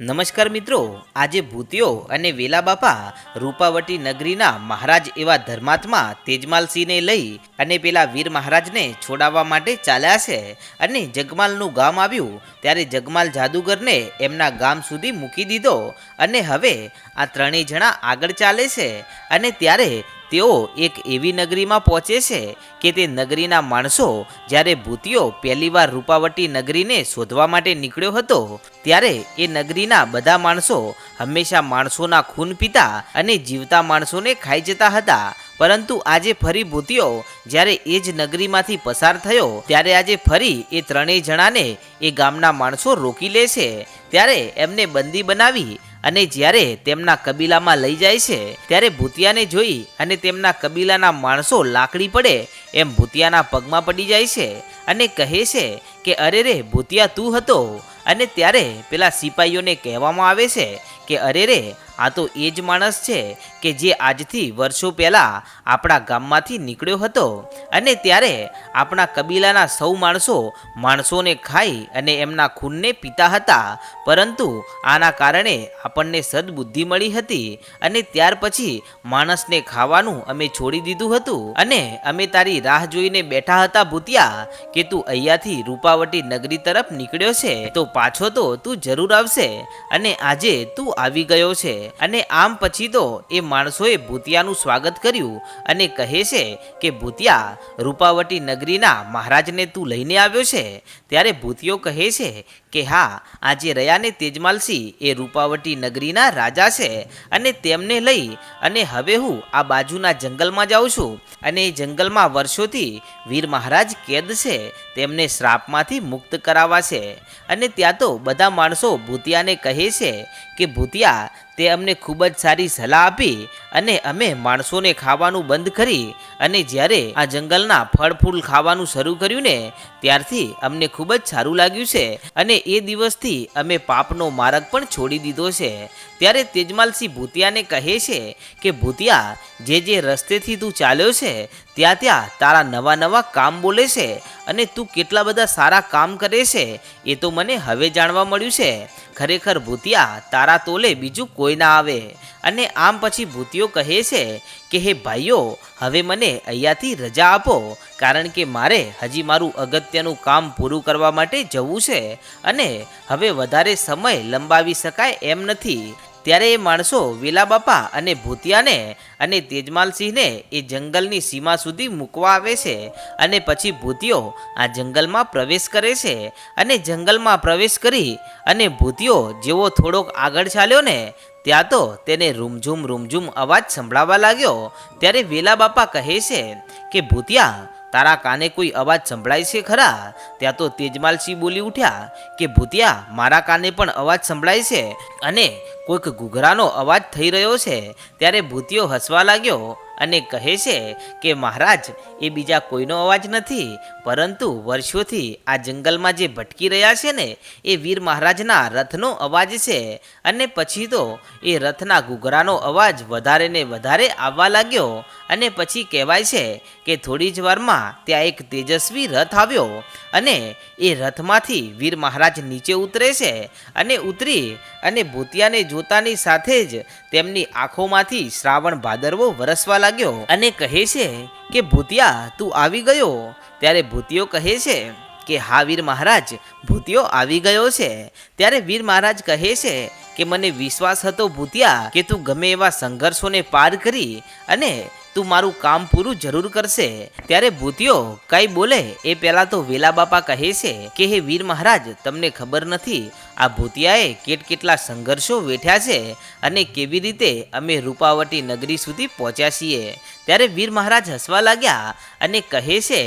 નમસ્કાર મિત્રો, આજે ભૂતિયો અને વેલા બાપા રૂપાવટી નગરીના મહારાજ એવા ધર્માત્મા તેજમાલસિંહને લઈ અને પેલા વીર મહારાજને છોડાવવા માટે ચાલ્યા છે અને જગમાલનું ગામ આવ્યું, ત્યારે જગમાલ જાદુગરને એમના ગામ સુધી મૂકી દીધો અને હવે આ ત્રણેય જણા આગળ ચાલે છે અને ત્યારે તેઓ એક એવી નગરીમાં પહોંચે છે કે તે નગરીના માણસો જ્યારે ભૂતિયો પહેલીવાર રૂપાવટી નગરીને શોધવા માટે નીકળ્યો હતો, ત્યારે એ નગરીના બધા માણસો હંમેશા માણસોના ખૂન પીતા અને જીવતા માણસોને ખાઈ જતા હતા. પરંતુ આજે ફરી ભૂતિયો જ્યારે એ જ નગરીમાંથી પસાર થયો, ત્યારે આજે ફરી એ ત્રણેય જણાને એ ગામના માણસો રોકી લે છે. ત્યારે એમને બંદી બનાવી અને જ્યારે તેમના કબીલામાં લઈ જાય છે, ત્યારે ભૂતિયાને જોઈ અને તેમના કબીલાના માણસો લાકડી પડે એમ ભૂતિયાના પગમાં પડી જાય છે અને કહે છે કે, અરે રે, ભૂતિયા તું હતો. અને ત્યારે પેલા સિપાહીઓને કહેવામાં આવે છે કે, અરે રે આ તો એ જ માણસ છે કે જે આજથી વર્ષો પહેલાં આપણા ગામમાંથી નીકળ્યો હતો અને ત્યારે આપણા કબીલાના સૌ માણસો માણસોને ખાઈ અને એમના ખૂનને પીતા હતા. પરંતુ આના કારણે આપણને સદબુદ્ધિ મળી હતી અને ત્યાર પછી માણસને ખાવાનું અમે છોડી દીધું હતું. અને અમે તારી રાહ જોઈને બેઠા હતા ભૂતિયા કે તું અહીંયાથી રૂપાવટી નગરી તરફ નીકળ્યો છે. તો પાછો તો તું જરૂર આવશે અને આજે તું આવી ગયો છે. અને આમ પછી તો એ માણસોએ ભૂતિયાનું સ્વાગત કર્યું અને કહે છે કે, ભૂતિયા, રૂપાવટી નગરીના મહારાજને તું લઈને આવ્યો છે? ત્યારે ભૂતિયો કહે છે કે, હા, આજે રયાને તેજમાલસિંહ એ રૂપાવટી નગરીના રાજા છે અને તેમને લઈ અને હવે હું આ બાજુના જંગલમાં જાઉં છું અને એ જંગલમાં વર્ષોથી વીર મહારાજ કેદ છે, તેમને શ્રાપમાંથી મુક્ત કરાવવા છે અને ત્યાં તો બધા માણસો ભૂતિયાને કહે છે કે, ભૂતિયા તે અમને ખૂબ જ સારી સલાહ આપી અને અમે માણસોને ખાવાનું બંધ કરી અને જ્યારે આ જંગલના ફળ ફૂલ ખાવાનું શરૂ કર્યું ને, ત્યારથી અમને ખૂબ જ સારું લાગ્યું છે અને એ દિવસથી અમે પાપનો માર્ગ પણ છોડી દીધો છે. ત્યારે તેજમાલસિંહ ભૂતિયાને કહે છે કે, ભૂતિયા, જે જે રસ્તેથી તું ચાલ્યો છે, ત્યાં ત્યાં તારા નવા નવા કામ બોલે છે અને તું કેટલા બધા સારા કામ કરે છે, એ તો મને હવે જાણવા મળ્યું છે. ખરેખર ભૂતિયા, તારા તોલે બીજું કોઈ ના આવે. અને આમ પછી ભૂતિયો કહે છે કે, હે ભાઈઓ, હવે મને અહીંયાથી રજા આપો, કારણ કે મારે હજી મારું અગત્યનું કામ પૂરું કરવા માટે જવું છે. અને હવે વધારે સમય લંબાવી શકાય એમ નથી. ત્યારે એ માણસો વેલા બાપા અને ભૂતિયાને અને તેજમાલસિંહને એ જંગલની સીમા સુધી મૂકવા આવે છે અને પછી ભૂતિયો આ જંગલમાં પ્રવેશ કરે છે અને જંગલમાં પ્રવેશ કરી અને ભૂતિયો જેવો થોડોક આગળ ચાલ્યો ને, ત્યાં તો તેને રૂમઝૂમ રૂમઝૂમ અવાજ સંભળાવા લાગ્યો. ત્યારે વેલા બાપા કહે છે કે, ભૂતિયા તારા કાને કોઈ અવાજ સંભળાય છે ખરા? ત્યાં તો તેજમાલસિંહ બોલી ઉઠ્યા કે, ભૂતિયા, મારા કાને પણ અવાજ સંભળાય છે. અને કોઈક ઘૂઘરાનો અવાજ થઈ રહ્યો છે, ત્યારે ભૂતિયો હસવા લાગ્યો. અને કહે છે કે મહારાજ, એ બીજા કોઈનો અવાજ નથી, પરંતુ વર્ષોથી આ જંગલમાં જે ભટકી રહ્યા છે ને, એ વીર મહારાજના રથનો અવાજ છે. અને પછી તો એ રથના ઘૂઘરાનો અવાજ વધારે ને વધારે આવવા લાગ્યો. અને પછી કહેવાય છે કે થોડી જ વારમાં ત્યાં એક તેજસ્વી રથ આવ્યો. અને એ રથમાંથી વીર મહારાજ નીચે ઉતરે છે અને ઉતરી અને ભૂતિયાને જોતાની સાથે જ તેમની આંખોમાંથી શ્રાવણ ભાદરવો વરસવા લાગ્યો અને કહે છે કે, ભૂતિયા, તું આવી ગયો? ત્યારે ભૂતિયો કહે છે કે, હા વીર મહારાજ ભૂતિયો આવી ગયો છે. ત્યારે વીર મહારાજ કહે છે કે, મને વિશ્વાસ હતો ભૂતિયા કે તું ગમે એવા સંઘર્ષોને પાર કરી અને તું મારું કામ પૂરું જરૂર કરશે. ત્યારે ભૂતિયો કઈ બોલે, એ પહેલા તો વેલા બાપા કહે છે કે, હે વીર મહારાજ, તમને ખબર નથી, આ ભૂતિયાએ કેટ કેટલા સંઘર્ષો વેઠ્યા છે અને કેવી રીતે અમે રૂપાવટી નગરી સુધી પહોંચ્યા છીએ. ત્યારે વીર મહારાજ હસવા લાગ્યા અને કહે છે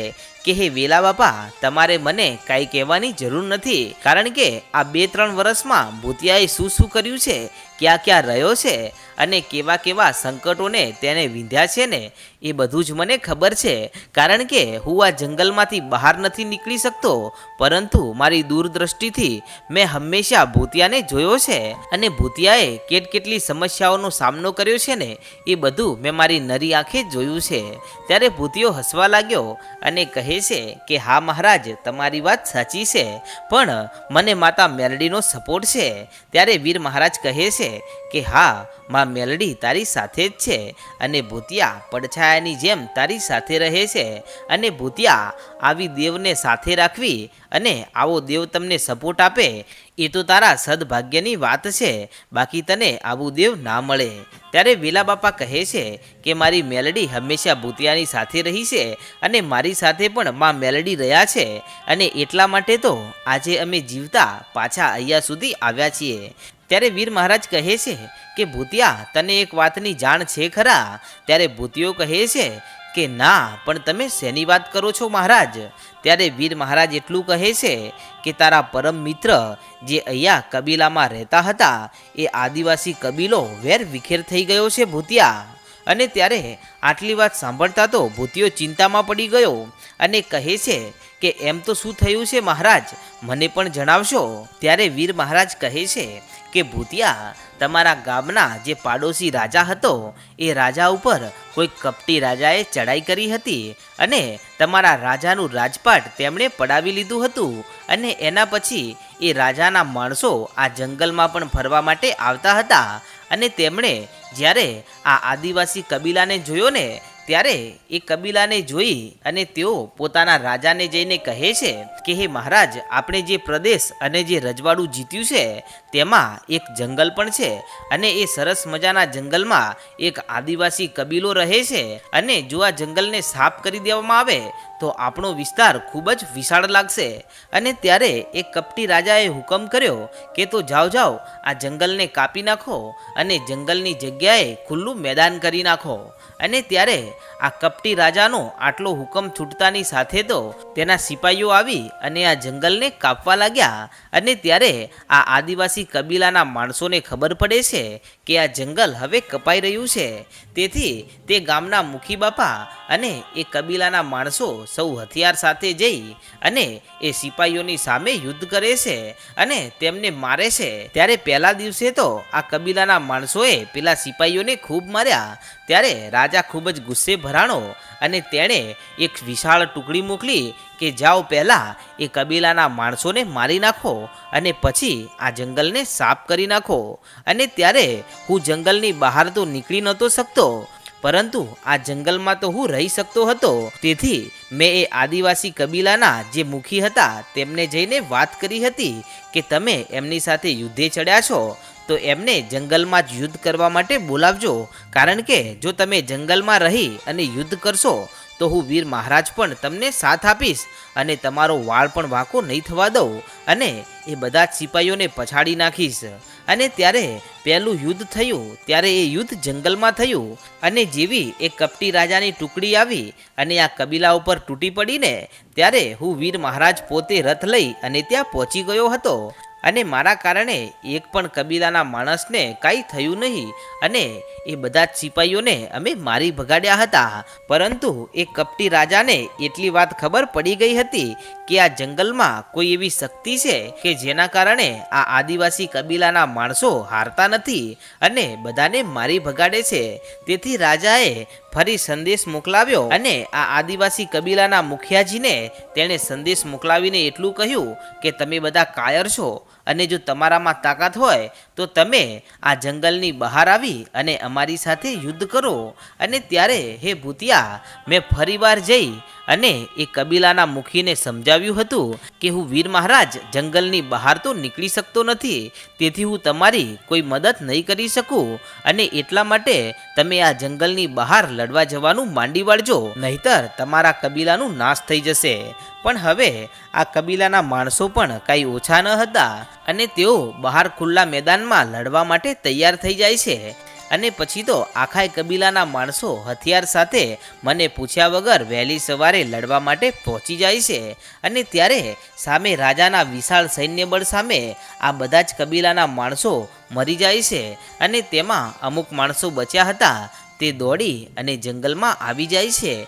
કે, હે વેલા બાપા, તમારે મને કાંઈ કહેવાની જરૂર નથી, કારણ કે આ બે ત્રણ વર્ષમાં ભૂતિયાએ શું શું કર્યું છે, ક્યાં ક્યાં રહ્યો છે અને કેવા કેવા સંકટોને તેને વિંધ્યા છે ને, એ બધું જ મને ખબર છે. કારણ કે હું આ જંગલમાંથી બહાર નથી નીકળી શકતો, પરંતુ મારી દૂરદ્રષ્ટિથી મેં હંમેશા ભૂતિયાને જોયો છે. અને ભૂતિયાએ કેટ કેટલી સમસ્યાઓનો સામનો કર્યો છે ને, એ બધું મેં મારી નરી આંખે જોયું છે. ત્યારે ભૂતિયો હસવા લાગ્યો અને કહે કહે છે કે, હા મહારાજ, તમારી વાત સાચી છે, પણ મને માતા મેલડીનો સપોર્ટ છે. ત્યારે વીર મહારાજ કહે છે કે, હા, માં મેલડી તારી સાથે જ છે અને ભૂતિયા પડછાયાની જેમ તારી સાથે રહે છે અને ભૂતિયા આવી દેવને સાથે રાખવી અને આવો દેવ તમને સપોર્ટ આપે, એ તો તારા સદભાગ્યની વાત છે. બાકી તને આવું દેવ ના મળે. ત્યારે વેલા બાપા કહે છે કે મારી મેલડી હંમેશા ભૂતિયાની સાથે રહી છે અને મારી સાથે પણ માં મેલડી રહ્યા છે અને એટલા માટે તો આજે અમે જીવતા પાછા અહીંયા સુધી આવ્યા છીએ. ત્યારે વીર મહારાજ કહે છે કે, ભૂતિયા, તને એક વાતની જાણ છે ખરા? ત્યારે ભૂતિયો કહે છે કે, ના, પણ તમે શેની વાત કરો છો મહારાજ? ત્યારે વીર મહારાજ એટલું કહે છે કે, તારા પરમ મિત્ર જે અહીંયા કબીલામાં રહેતા હતા, એ આદિવાસી કબીલો વેર વિખેર થઈ ગયો છે ભૂતિયા. અને ત્યારે આટલી વાત સાંભળતા તો ભૂતિયો ચિંતામાં પડી ગયો અને કહે છે કે, એમ તો શું થયું છે મહારાજ? મને પણ જણાવશો. ત્યારે વીર મહારાજ કહે છે કે ભૂતિયા, તમારા ગામના જે પાડોશી રાજા હતો, એ રાજા ઉપર કોઈ કપટી રાજાએ ચડાઈ કરી હતી અને તમારા રાજાનું રાજપાટ તેમણે પડાવી લીધું હતું અને એના પછી એ રાજાના માણસો આ જંગલમાં પણ ફરવા માટે આવતા હતા અને તેમણે જ્યારે આ આદિવાસી કબીલાને જોયો ને ત્યારે એ કબીલાને જોઈ અને તેઓ પોતાના રાજાને જઈને કહે છે કે, હે મહારાજ, આપણે જે પ્રદેશ અને જે રજવાડું જીત્યું છે, તેમાં એક જંગલ પણ છે અને એ સરસ મજાના જંગલમાં એક આદિવાસી કબીલો રહે છે અને જો આ જંગલને સાફ કરી દેવામાં આવે તો આપણો વિસ્તાર ખૂબ જ વિશાળ લાગશે. અને ત્યારે એક કપટી રાજાએ હુકમ કર્યો કે તો જાઓ જાઓ આ જંગલને કાપી નાખો અને જંગલની જગ્યાએ ખુલ્લું મેદાન કરી નાખો. અને ત્યારે આ કપટી રાજાનો આટલો હુકમ છૂટતાની સાથે તો તેના સિપાહીઓ આવી અને આ જંગલને કાપવા લાગ્યા. અને ત્યારે આ આદિવાસી કબીલાના માણસોને ખબર પડે છે કે આ જંગલ હવે કપાઈ રહ્યું છે. તેથી તે ગામના મુખી બાપા અને એ કબીલાના માણસો સૌ હથિયાર સાથે જઈ અને એ સિપાહીઓની સામે યુદ્ધ કરે છે અને તેમને મારે છે. ત્યારે પહેલા દિવસે તો આ કબીલાના માણસોએ પેલા સિપાહીઓને ખૂબ માર્યા. ત્યારે રાજા ખૂબ જ ગુસ્સે ભરાણો અને તેણે એક વિશાળ ટુકડી મોકલી કે જાઓ પહેલાં એ કબીલાના માણસોને મારી નાખો અને પછી આ જંગલને સાફ કરી નાખો. અને ત્યારે હું જંગલની બહાર તો નીકળી નહોતો શકતો, પરંતુ આ જંગલમાં તો હું રહી શકતો હતો. તેથી મેં એ આદિવાસી કબીલાના જે મુખી હતા તેમને જઈને વાત કરી હતી કે તમે એમની સાથે યુદ્ધે ચડ્યા છો. તો એમને જંગલમાં જ યુદ્ધ કરવા માટે બોલાવજો. કારણ કે જો તમે જંગલમાં રહી અને યુદ્ધ કરશો, તો હું વીર મહારાજ પણ તમને સાથ આપીશ અને તમારો વાળ પણ વાંકો નહીં થવા દઉં અને એ બધા જ સિપાહીઓને પછાડી નાખીશ. અને ત્યારે પહેલું યુદ્ધ થયું, ત્યારે એ યુદ્ધ જંગલમાં થયું અને જેવી એ કપટી રાજાની ટુકડી આવી અને આ કબીલા ઉપર તૂટી પડીને, ત્યારે હું વીર મહારાજ પોતે રથ લઈ અને ત્યાં પહોંચી ગયો હતો. અને મારા કારણે એક પણ કબીલાના માણસને કાંઈ થયું નહીં અને એ બધા જ સિપાહીઓને અમે મારી ભગાડ્યા હતા. પરંતુ એ કપટી રાજાને એટલી વાત ખબર પડી ગઈ હતી કે આ જંગલમાં કોઈ એવી શક્તિ છે કે જેના કારણે આ આદિવાસી કબીલાના માણસો હારતા નથી અને બધાને મારી ભગાડે છે. તેથી રાજાએ ફરી સંદેશ મોકલાવ્યો અને આ આદિવાસી કબીલાના મુખિયાજીને તેણે સંદેશ મોકલાવીને એટલું કહ્યું કે તમે બધા કાયર છો. અને જો તમારામાં તાકાત હોય, તો તમે આ જંગલની બહાર આવી અને અમારી સાથે યુદ્ધ કરો. અને ત્યારે, હે ભૂતિયા, મેં ફરીવાર જઈ અને એ કબીલાના મુખીને સમજાવ્યું હતું કે હું વીર મહારાજ જંગલની બહાર તો નીકળી શકતો નથી, તેથી હું તમારી કોઈ મદદ નહીં કરી શકું. અને એટલા માટે તમે આ જંગલની બહાર લડવા જવાનું માંડી વાળજો, નહીતર તમારા કબીલાનું નાશ થઈ જશે. પણ હવે આ કબીલાના માણસો પણ કાંઈ ઓછા ન હતા અને તેઓ બહાર ખુલ્લા મેદાનમાં લડવા માટે તૈયાર થઈ જાય છે. અને પછી તો આખાય કબીલાના માણસો હથિયાર સાથે મને પૂછ્યા વગર વહેલી સવારે લડવા માટે પહોંચી જાય છે. અને ત્યારે સામે રાજાના વિશાળ સૈન્યબળ સામે આ બધા જ કબીલાના માણસો મરી જાય છે અને તેમાં અમુક માણસો બચ્યા હતા. તે દોડી અને જંગલમાં આવી જાય છે.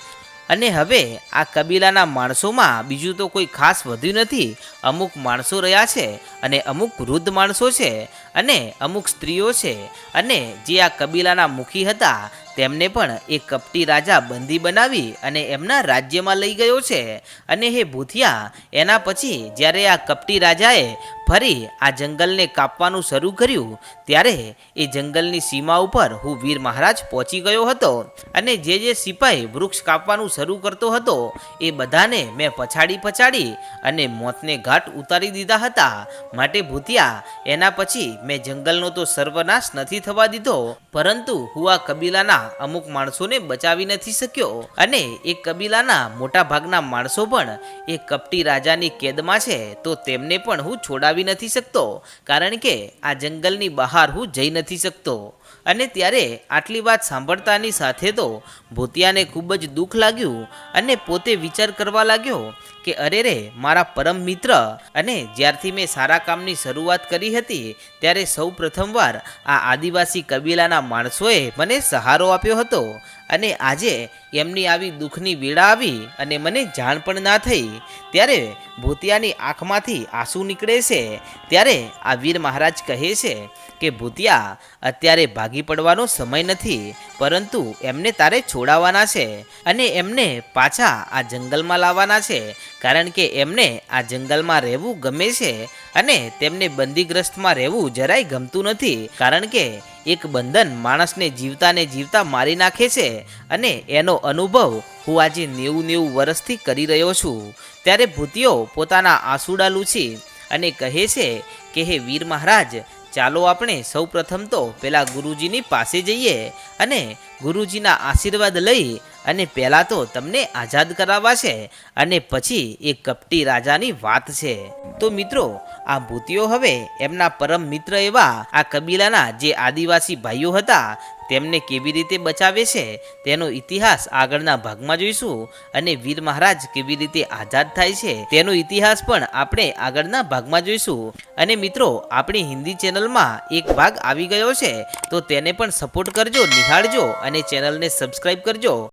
અને હવે આ કબીલાના માણસોમાં બીજું તો કોઈ ખાસ વધ્યું નથી. અમુક માણસો રહ્યા છે અને અમુક વૃદ્ધ માણસો છે. અને અમુક સ્ત્રીઓ છે અને જે આ કબીલાના મુખી હતા, તેમને પણ એ કપટી રાજા બંદી બનાવી અને એમના રાજ્યમાં લઈ ગયો છે. અને હે ભૂતિયા, એના પછી જ્યારે આ કપટી રાજાએ ફરી આ જંગલને કાપવાનું શરૂ કર્યું, ત્યારે એ જંગલની સીમા ઉપર હું વીર મહારાજ પહોંચી ગયો હતો અને જે જે સિપાઈ વૃક્ષ કાપવાનું શરૂ કરતો હતો, એ બધાને મેં પછાડી પછાડી અને મોતને ઘાટ ઉતારી દીધા હતા. માટે ભૂતિયા, એના પછી મેં જંગલનો તો સર્વનાશ નથી થવા દીધો, પરંતુ હું આ કબીલાના અમુક માણસોને બચાવી નથી શક્યો. અને એ કબીલાના મોટા ભાગના માણસો પણ એ કપટી રાજાની કેદમાં છે, તો તેમને પણ હું છોડાવી નથી શકતો, કારણ કે આ જંગલની બહાર હું જઈ નથી શકતો. અને ત્યારે આટલી વાત સાંભળતાની સાથે તો ભૂતિયાને ખૂબ જ દુઃખ લાગ્યું અને પોતે વિચાર કરવા લાગ્યો કે અરે રે, મારા પરમ મિત્ર. અને જ્યારથી મેં સારા કામની શરૂઆત કરી હતી, ત્યારે સૌ પ્રથમવાર આ આદિવાસી કબીલાના માણસોએ મને સહારો આપ્યો હતો. અને આજે એમની આવી દુઃખની વેળા આવી અને મને જાણ પણ ના થઈ, ત્યારે ભૂતિયાની આંખમાંથી આંસુ નીકળે છે. ત્યારે આ વીર મહારાજ કહે છે કે, ભૂતિયા, અત્યારે ભાગી પડવાનો સમય નથી, પરંતુ એમને તારે છોડાવવાના છે અને એમને પાછા આ જંગલમાં લાવવાના છે, કારણ કે એમને આ જંગલમાં રહેવું ગમે છે અને તેમને બંદીગ્રસ્તમાં રહેવું જરાય ગમતું નથી, કારણ કે એક બંધન માણસને જીવતાને જીવતા મારી નાખે છે અને એનો અનુભવ હું આજે નેવું નેવું વર્ષથી કરી રહ્યો છું. ત્યારે ભૂતિયો પોતાના આંસુડા લૂછી અને કહે છે કે, હે વીર મહારાજ, ચાલો આપણે સૌ પ્રથમ તો પેલા ગુરુજીની પાસે જઈએ અને ગુરુજીના આશીર્વાદ લઈ અને પહેલાં તો તમને આઝાદ કરાવવા છે અને પછી એ કપટી રાજાની વાત છે. તો મિત્રો આ ભૂતિઓ હવે એમના પરમ મિત્ર એવા આ કબીલાના જે આદિવાસી ભાઈઓ હતા, તેમને કેવી રીતે બચાવે છે, તેનો ઇતિહાસ આગળના ભાગમાં જોઈશું અને વીર મહારાજ કેવી રીતે આઝાદ થાય છે, તેનો ઇતિહાસ પણ આપણે આગળના ભાગમાં જોઈશું. અને મિત્રો, આપણી હિન્દી ચેનલમાં એક ભાગ આવી ગયો છે, તો તેને પણ સપોર્ટ કરજો, નિહાળજો અને ચેનલને સબસ્ક્રાઈબ કરજો.